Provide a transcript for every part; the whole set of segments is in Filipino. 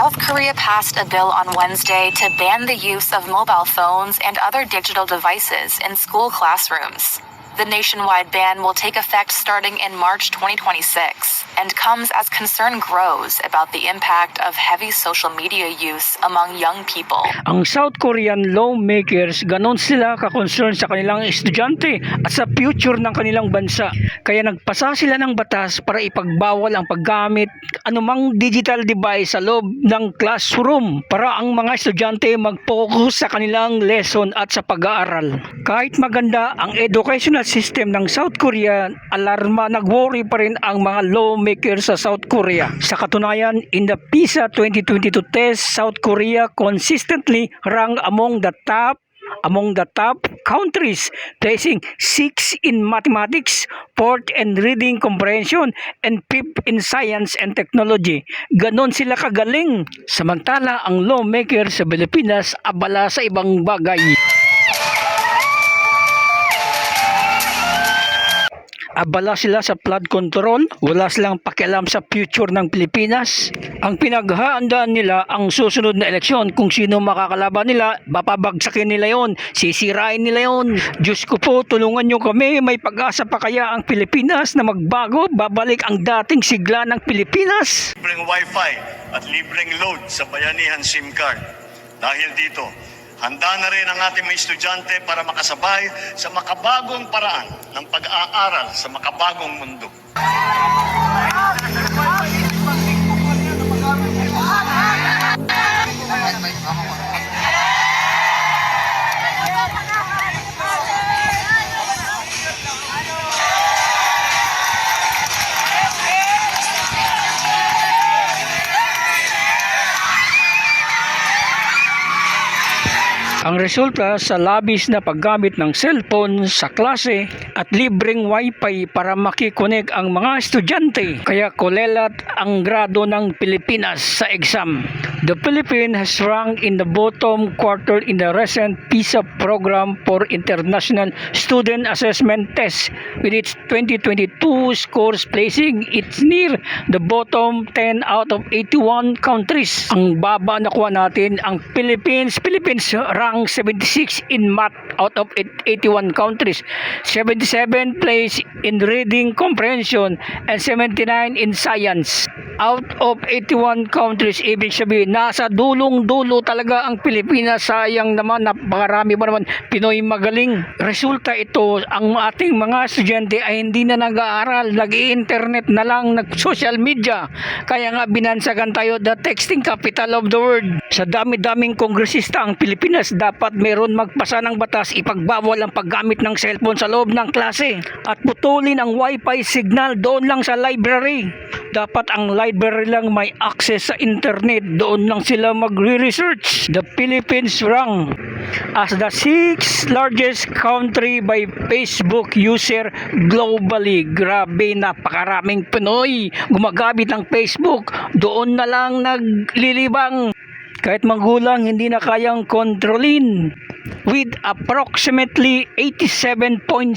South Korea passed a bill on Wednesday to ban the use of mobile phones and other digital devices in school classrooms. The nationwide ban will take effect starting in March 2026 and comes as concern grows about the impact of heavy social media use among young people. Ang South Korean lawmakers, ganon sila ka-concern sa kanilang estudyante at sa future ng kanilang bansa. Kaya nagpasa sila ng batas para ipagbawal ang paggamit anumang digital device sa loob ng classroom para ang mga estudyante mag-focus sa kanilang lesson at sa pag-aaral. Kahit maganda ang educational system ng South Korea, alarma, nag-worry pa rin ang mga lawmakers sa South Korea. Sa katunayan, in the PISA 2022 test, South Korea consistently ranked among the top among the top countries, placing 6 in mathematics, 4th in reading comprehension, and 5th in science and technology. Ganon sila kagaling. Samantala, ang lawmaker sa Pilipinas abala sa ibang bagay. Abala sila sa flood control, wala silang pakialam sa future ng Pilipinas. Ang pinaghahandaan nila ang susunod na eleksyon kung sino makakalaban nila, papabagsakin nila yon, sisirain nila yon. Diyos ko po, tulungan nyo kami, may pag-asa pa kaya ang Pilipinas na magbago, babalik ang dating sigla ng Pilipinas. libreng wifi at libreng load sa bayanihan SIM card. Dahil dito, handa na rin ang ating mga estudyante para makasabay sa makabagong paraan ng pag-aaral sa makabagong mundo. Ang resulta sa labis na paggamit ng cellphone sa klase at libreng wifi para makikonek ang mga estudyante. Kaya kulelat ang grado ng Pilipinas sa exam. The Philippines has ranked in the bottom quarter in the recent PISA program for International Student Assessment Test with its 2022 scores placing it near the bottom 10 out of 81 countries. Ang baba nakuha natin ang Philippines. Philippines rank 76 in math out of 81 countries. 77 place in reading comprehension and 79 in science. Out of 81 countries, ibig sabihin, nasa dulong-dulo talaga ang Pilipinas. Sayang naman, napakarami pa naman Pinoy magaling. Resulta ito, ang ating mga estudyante ay hindi na nag-aaral, nag-internet na lang, nag-social media. Kaya nga binansagan tayo the texting capital of the world. Sa dami-daming kongresista ang Pilipinas, dapat meron magpasa ng batas ipagbawal ang paggamit ng cellphone sa loob ng klase at putulin ang wifi signal doon lang sa library. Dapat ang library lang may access sa internet. Doon lang sila magre-research. The Philippines rank as the sixth largest country by Facebook user globally. Grabe, napakaraming Pinoy gumagamit ng Facebook. Doon na lang naglilibang. Kahit magulang, hindi na kayang kontrolin. With approximately 87.7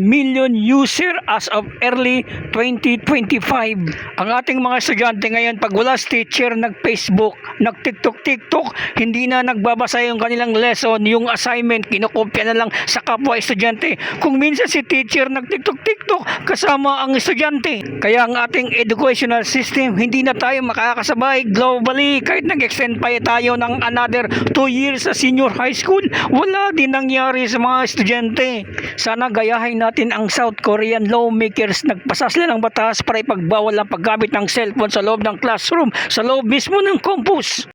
million user as of early 2025. Ang ating mga estudyante ngayon, pag wala si teacher, nag-Facebook, nag-TikTok-TikTok, hindi na nagbabasa yung kanilang lesson, yung assignment, kinokopya na lang sa kapwa estudyante. Kung minsan si teacher nag-TikTok-TikTok, kasama ang estudyante. Kaya ang ating educational system, hindi na tayo makakasabay globally. Kahit nag-extend pa tayo ng another 2 years sa senior high school, wala din nangyari sa mga estudyante. Sana gayahin natin ang South Korean lawmakers. Nagpasa sila ng batas para ipagbawal ang paggamit ng cellphone sa loob ng classroom, sa loob mismo ng campus.